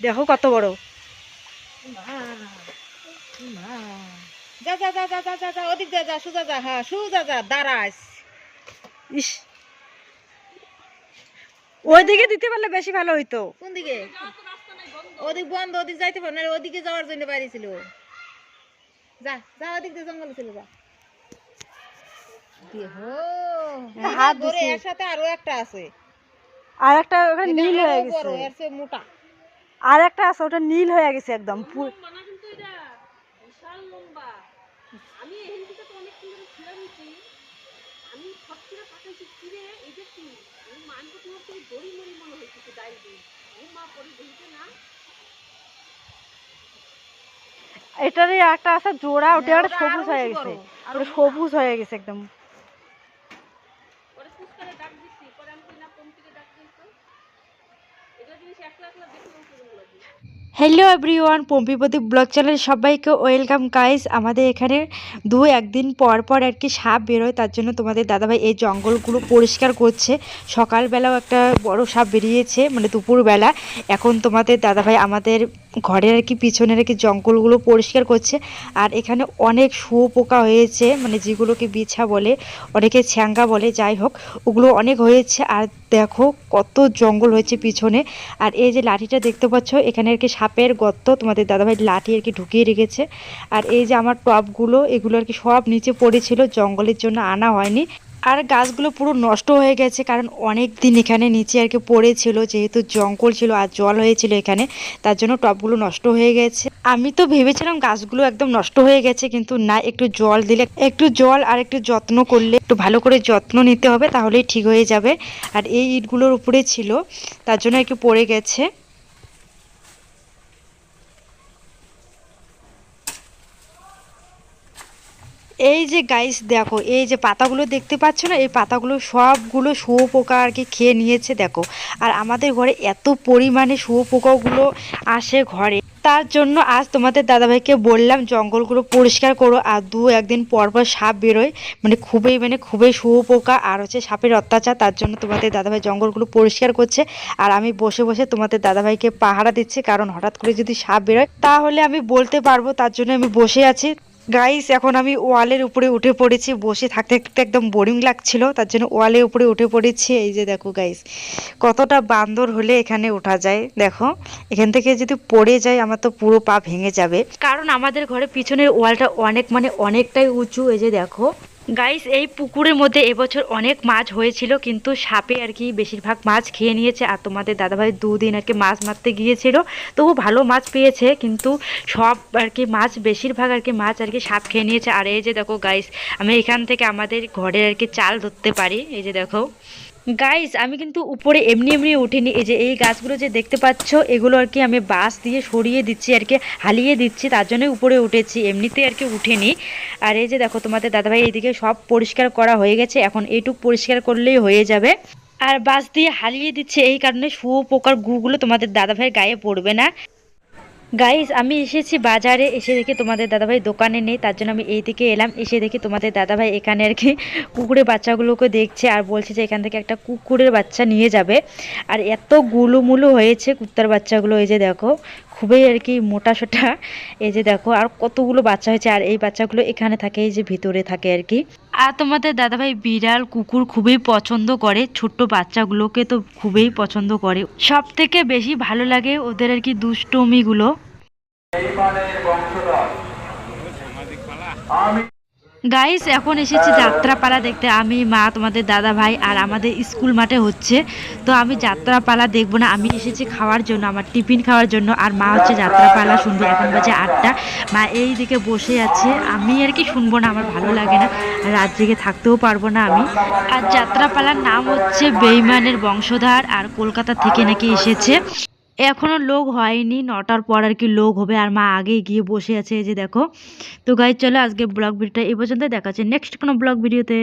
দেখো কত বড়। মা, মা। যা যা যা যা যা যা যা ওদিক যা যা সুজা যা হ্যাঁ সুজা যা দাঁড়াস। ইস। ওইদিকে দিতে পারলে বেশি ভালো হইতো। কোন দিকে? ওদিক বন্ধ ওদিক যাইতে পারো না ওদিকে যাওয়ার জন্য বাইরে ছিল যা যা ওদিক দিয়ে জঙ্গল ছিল যা। হ্যাঁ, হাত ধরে এর সাথে আরও একটা আছে। আর একটা ওখানে নীল হয়ে গেছে। মোটা। আর একটা আছে ওটা নীল হয়ে গেছে একদম এটারই একটা আছে জোড়া ওটা সবুজ হয়ে গেছে। সবুজ হয়ে গেছে বড়, আরও একলা একলা দেখলেও গেছে একদম হ্যালো এভরিওয়ান পম্পিপতি ব্লগ চ্যানেল সবাইকে ওয়েলকাম গাইস আমাদের এখানে দু একদিন পর পর আর কি সাপ বেরোয়, তার জন্য তোমাদের দাদাভাই এই জঙ্গলগুলো পরিষ্কার করছে। সকালবেলাও একটা বড় সাপ বেরিয়েছে মানে দুপুরবেলা। এখন তোমাদের দাদাভাই আমাদের ঘরের আর কি পিছনের আর কি জঙ্গলগুলো পরিষ্কার করছে। আর এখানে অনেক শুয়োপোকা হয়েছে মানে যেগুলোকে বিছা বলে, অনেকে ছ্যাঙ্গা বলে, যাই হোক, ওগুলো অনেক হয়েছে। আর দেখো কত জঙ্গল হয়েছে পিছনে। আর এই যে লাঠিটা দেখতে পাচ্ছ, এখানে আর কি সাপের গর্ত তোমাদের দাদাভাই লাঠি আর কি ঢুকিয়ে রেখেছে। আর এই যে আমার টবগুলো এগুলো আর কি সব নিচে পড়েছিল, জঙ্গলের জন্য আনা হয়নি। আর গাছগুলো পুরো নষ্ট হয়ে গেছে, কারণ অনেক দিন এখানে নিচে আর কি পড়েছিল, যেহেতু জঙ্গল ছিল আর জল হয়েছিল এখানে, তার জন্য টবগুলো নষ্ট হয়ে গেছে। আমি তো ভেবেছিলাম গাছগুলো একদম নষ্ট হয়ে গেছে, কিন্তু না, একটু জল দিলে, একটু জল আর একটু যত্ন করলে, একটু ভালো করে যত্ন নিতে হবে, তাহলেই ঠিক হয়ে যাবে। আর এই ইটগুলোর উপরে ছিল, তার জন্য আর কি পড়ে গেছে। এই যে গাইস দেখো, এই যে পাতাগুলো দেখতে পাচ্ছ না, এই পাতাগুলো সবগুলো শুয়োপোকা আর কি খেয়ে নিয়েছে, দেখো। আর আমাদের ঘরে এত পরিমাণে শুয়োপোকাগুলো আসে ঘরে। তার জন্য আজ তোমাদের দাদাভাইকে বললাম, জঙ্গলগুলো পরিষ্কার করো, আর দু একদিন পর পর সাপ বেরোয়। মানে খুবই মানে খুবই শুয়োপোকা আর হচ্ছে সাপের অত্যাচার, তার জন্য তোমাদের দাদাভাই জঙ্গলগুলো পরিষ্কার করছে। আর আমি বসে বসে তোমাদের দাদাভাইকে পাহারা দিচ্ছি, কারণ হঠাৎ করে যদি সাপ বেরোয়, তাহলে আমি বলতে পারব, তার জন্য আমি বসে আছি। গাইস এখন আমি ওয়ালের উপরে উঠে পড়েছি, বসে থাকতে থাকতে একদম বোরিং লাগছিল, তার জন্য ওয়ালের উপরে উঠে পড়েছি। এই যে দেখো গাইস কতটা বান্দর হলে এখানে ওঠা যায়, দেখো। এখান থেকে যদি পড়ে যায় আমার তো পুরো পা ভেঙে যাবে। কারণ আমাদের ঘরে পিছনের ওয়ালটা অনেক মানে অনেকটাই উঁচু, এই যে দেখো। গাইস এই পুকুরের মধ্যে এবছর অনেক মাছ হয়েছিল, কিন্তু সাপে আর কি বেশিরভাগ মাছ খেয়ে নিয়েছে, আর তোমাদের দাদাভাই দুদিন আর কি মাছ মারতে গিয়েছিল। তবু ভালো মাছ পেয়েছে, কিন্তু সব আর কি মাছ, বেশিরভাগ আর কি মাছ আর কি সাপ খেয়ে নিয়েছে। আর এই যে দেখো গাইস আমি এখান থেকে আমাদের ঘরের আর কি চাল ধরতে পারি, এই যে দেখো। গাইস আমি কিন্তু উপরে এমনি এমনি উঠিনি। এই যে এই গাছগুলো যে দেখতে পাচ্ছ, এগুলো আর কি আমি বাঁশ দিয়ে সরিয়ে দিচ্ছি, আর কি হালিয়ে দিচ্ছি, তার জন্য উপরে উঠেছি। এমনিতে আর কি উঠেনি। আর এই যে দেখো, তোমাদের দাদাভাই এইদিকে সব পরিষ্কার করা হয়ে গেছে। এখন এইটুক পরিষ্কার করলেই হয়ে যাবে। আর বাঁশ দিয়ে হালিয়ে দিচ্ছে, এই কারণে শুয়োপোকার গুগুলো তোমাদের দাদাভাইয়ের গায়ে পড়বে না। গাইস আমি এসেছি বাজারে, এসে দেখি তোমাদের দাদাভাই দোকানে নেই, তার জন্য আমি এই দিকে এলাম, এসে দেখি তোমাদের দাদাভাই এখানে আর কি কুকুরের বাচ্চাগুলোকে দেখছে আর বলছে যে এখান থেকে একটা কুকুরের বাচ্চা নিয়ে যাবে। আর এত গুলুমুলু হয়েছে কুত্তার বাচ্চাগুলো, এই যে দেখো, খুবই আর কি মোটা সোটা, এই যে দেখো, আর কতগুলো বাচ্চা হয়েছে, আর এই বাচ্চাগুলো এখানে থাকে, এই যে ভিতরে থাকে আর কি। আর তোমাদের দাদাভাই বিড়াল, কুকুর খুবই পছন্দ করে। ছোট্ট বাচ্চাগুলোকে তো খুবই পছন্দ করে। সব থেকে বেশি ভালো লাগে ওদের আর কি দুষ্টমিগুলো। গাইস এখন এসেছি যাত্রাপালা দেখতে। আমি মা তোমাদের দাদা ভাই আর আমাদের স্কুল মাঠে হচ্ছে। তো আমি যাত্রাপালা দেখব না। আমি এসেছি খাওয়ার জন্য আমার টিফিন খাওয়ার জন্য। আর মা হচ্ছে যাত্রাপালা শুনবে। এখন বাজে আটটা। মা এই দিকে বসে আছে। আমি আর কি শুনব না আমার ভালো লাগে না। আর রাত জেগে থাকতেও পারব না আমি। আর যাত্রাপালার নাম হচ্ছে বেইমানের বংশধার। আর কলকাতা থেকে নাকি এসেছে। এখনও লোক হয়নি, নটার পর আর কি লোক হবে আর মা আগে গিয়ে বসে আছে এই যে দেখো। তো গাইজ চলো আজকে ব্লগ ভিডিওটা এই পর্যন্ত দেখা হচ্ছে নেক্সট কোনো ব্লগ ভিডিওতে।